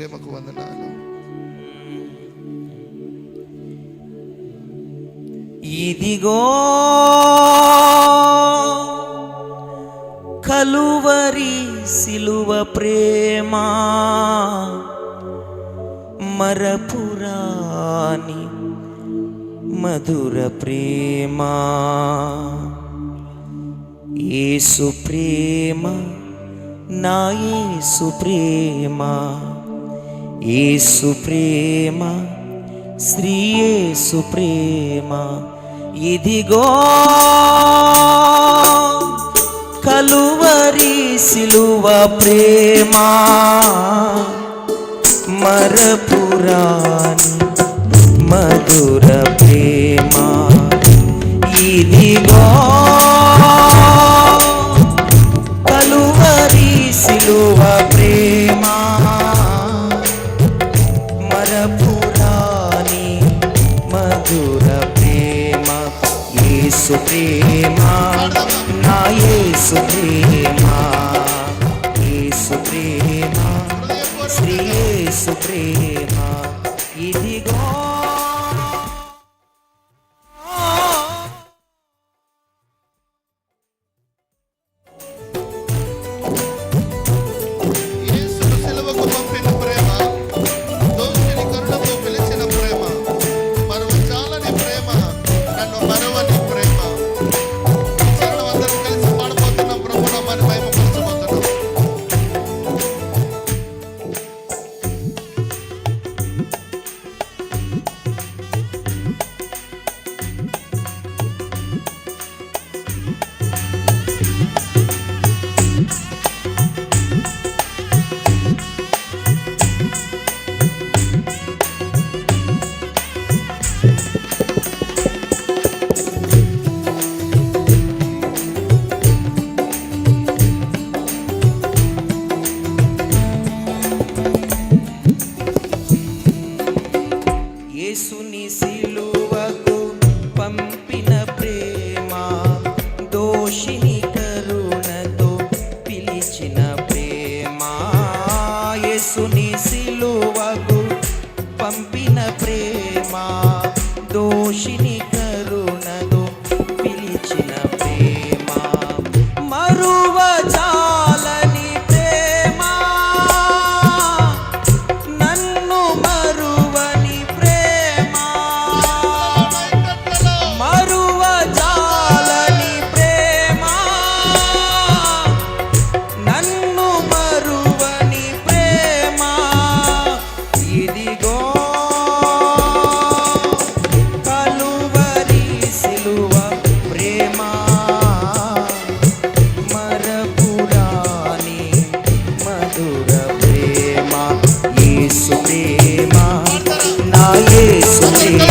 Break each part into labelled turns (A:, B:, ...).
A: ప్రేమకు వందనాలు.
B: ఇదిగో కలువరి సిలువ ప్రేమ మరపురాని మధుర ప్రేమ. ఏసు ప్రేమ నా ఏసు ప్రేమ. ఏసు ప్రేమ శ్రీయేసు ప్రేమ ఇదిగో కలువరి సిలువ ప్రేమ మరపురాని మధుర ప్రేమ ఇదిగో
A: యేసుని
B: సిలువ ¡Suscríbete!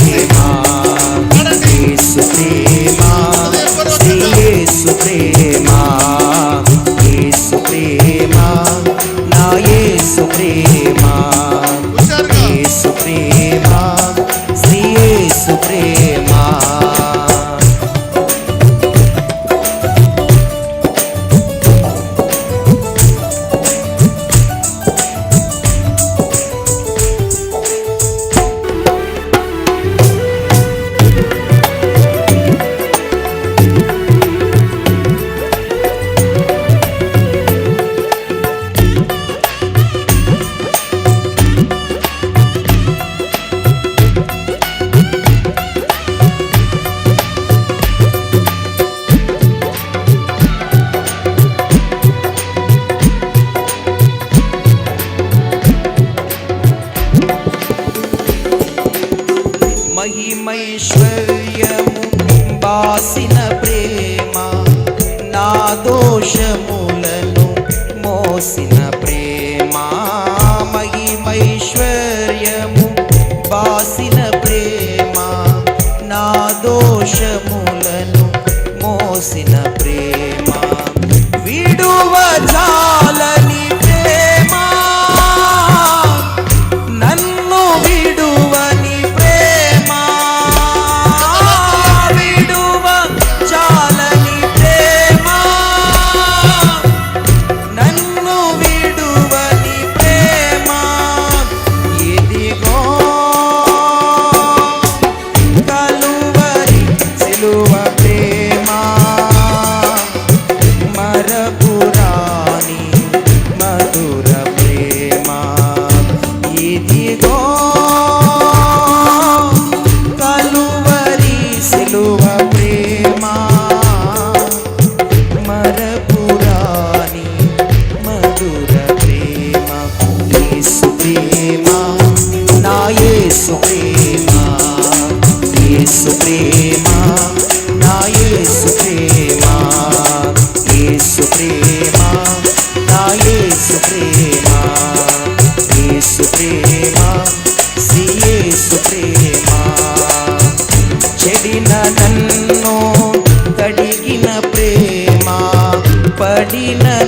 B: బ్రహ్మైశ్వర్యము బాసిన ప్రేమ నా దోషములను మోసిన ప్రేమ. మహిమైశ్వర్యము బాసిన ప్రేమ నా దోషములను మోసిన ప్రేమ. విడువ చాలా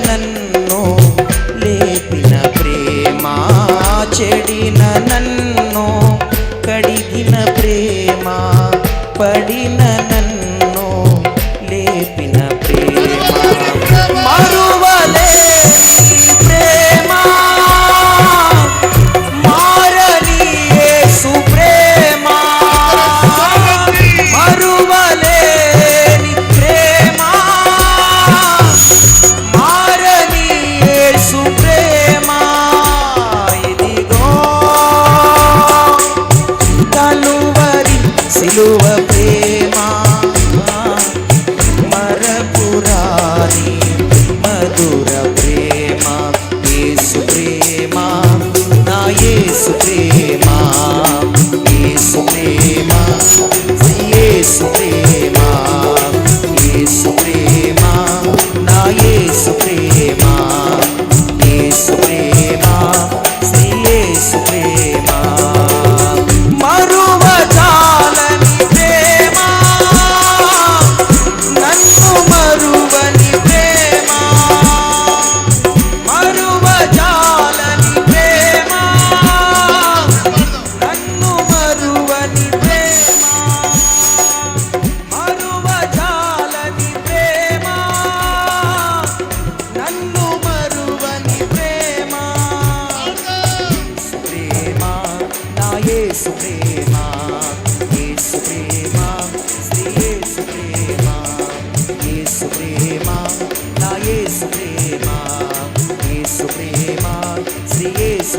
B: నన్ను లేపిన ప్రేమ చెడిన నన్ను కడిగిన ప్రేమ పడిన నన్ను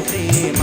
B: ಪ್ರೇಮ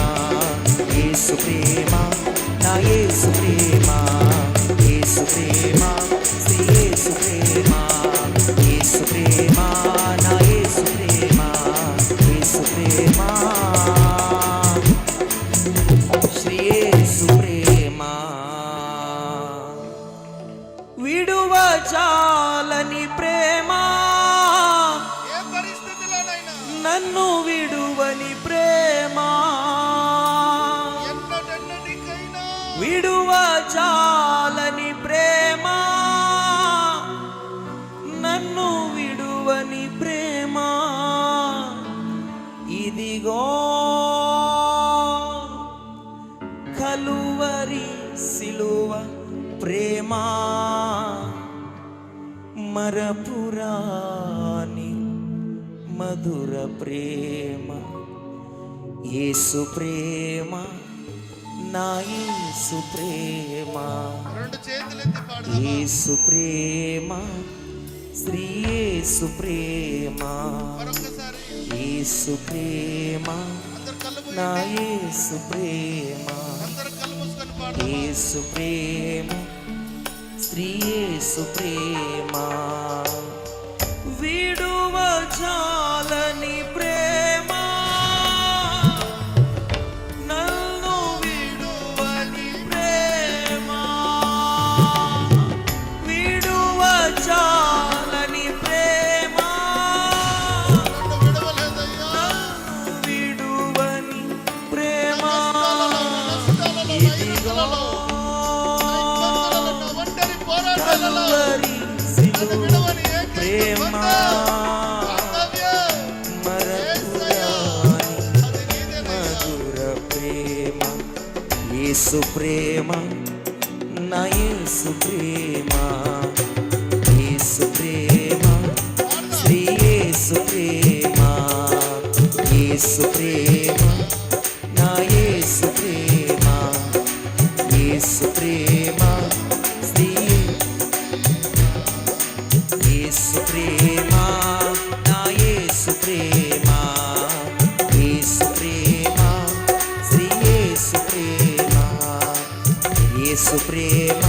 B: ప్రేమ మరపురాని మధుర ప్రేమ. ఏసు ప్రేమ నా ఏసు ప్రేమ. ఏసు ప్రేమ శ్రీ ఏసు ప్రేమ. ఏసు ప్రేమ నా ఏసు ప్రేమ. యేసు ప్రేమ స్త్రీ యేసు ప్రేమ. విడువచా ప్రేమ మధుర ప్రేమ యేసు ప్రేమ నా యేసు ప్రేమ. Suprema